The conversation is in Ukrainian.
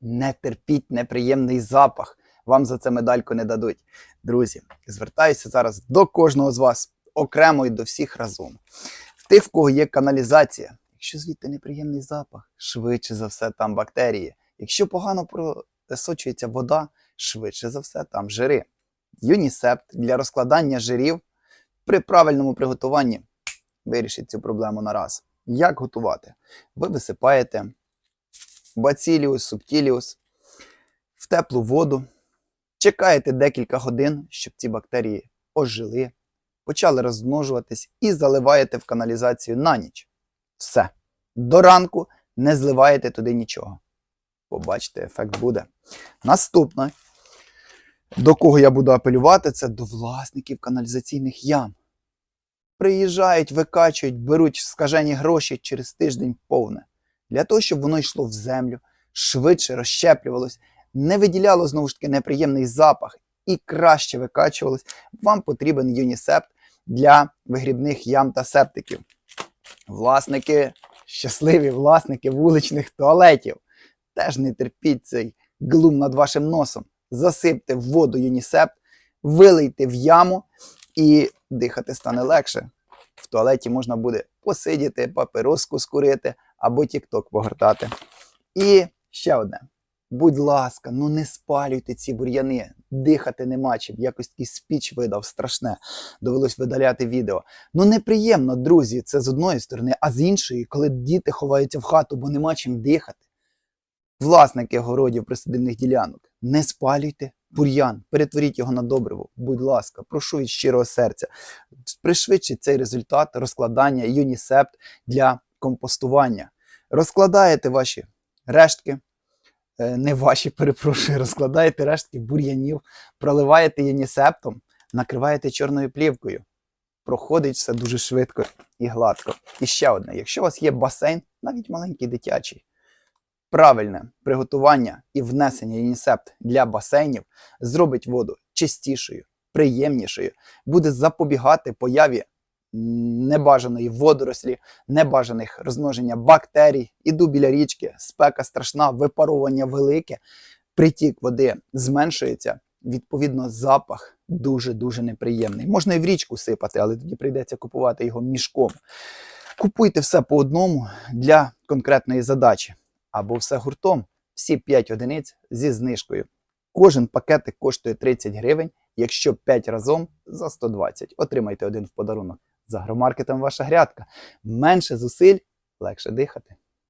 Не терпіть неприємний запах. Вам за це медальку не дадуть. Друзі, звертаюся зараз до кожного з вас окремо і до всіх разом. Тих, в кого є каналізація, якщо звідти неприємний запах, швидше за все там бактерії. Якщо погано просочується вода, швидше за все там жири. Юнісепт для розкладання жирів при правильному приготуванні вирішить цю проблему на раз. Як готувати? Ви висипаєте бациліус, субтіліус в теплу воду, чекаєте декілька годин, щоб ці бактерії ожили, почали розмножуватись і заливаєте в каналізацію на ніч. Все. До ранку не зливаєте туди нічого. Побачите, ефект буде. Наступне, до кого я буду апелювати, це до власників каналізаційних ям. Приїжджають, викачують, беруть скажені гроші через тиждень повне. Для того, щоб воно йшло в землю, швидше розщеплювалось, не виділяло знову ж таки неприємний запах і краще викачувалось, вам потрібен юнісепт для вигрібних ям та септиків. Власники, щасливі власники вуличних туалетів. Теж не терпіть цей глум над вашим носом. Засипте в воду юнісепт, вилийте в яму і дихати стане легше. В туалеті можна буде посидіти, папироску скурити або тік-ток погортати. І ще одне. Будь ласка, ну не спалюйте ці бур'яни, дихати нема чим. Якось такий спіч видав страшне. Довелось видаляти відео. Ну неприємно, друзі, це з одної сторони, а з іншої, коли діти ховаються в хату, бо нема чим дихати. Власники городів присадибних ділянок, не спалюйте бур'ян, перетворіть його на добриво. Будь ласка, прошу від щирого серця. Пришвидшіть цей результат розкладання юнісепт для компостування. Розкладаєте ваші рештки, е, не ваші, перепрошую, розкладаєте рештки бур'янів, проливаєте юнісептом, накриваєте чорною плівкою. Проходить все дуже швидко і гладко. І ще одне: якщо у вас є басейн, навіть маленький дитячий, правильне приготування і внесення юнісепт для басейнів зробить воду чистішою, приємнішою, буде запобігати появі небажаної водорослі, небажаних розмноження бактерій. Іду біля річки, спека страшна, випаровування велике, притік води зменшується. Відповідно, запах дуже-дуже неприємний. Можна і в річку сипати, але тоді прийдеться купувати його мішком. Купуйте все по одному для конкретної задачі. Або все гуртом, всі 5 одиниць зі знижкою. Кожен пакетик коштує 30 гривень, якщо 5 разом за 120. Отримайте один в подарунок. За агромаркетом ваша грядка. Менше зусиль, легше дихати.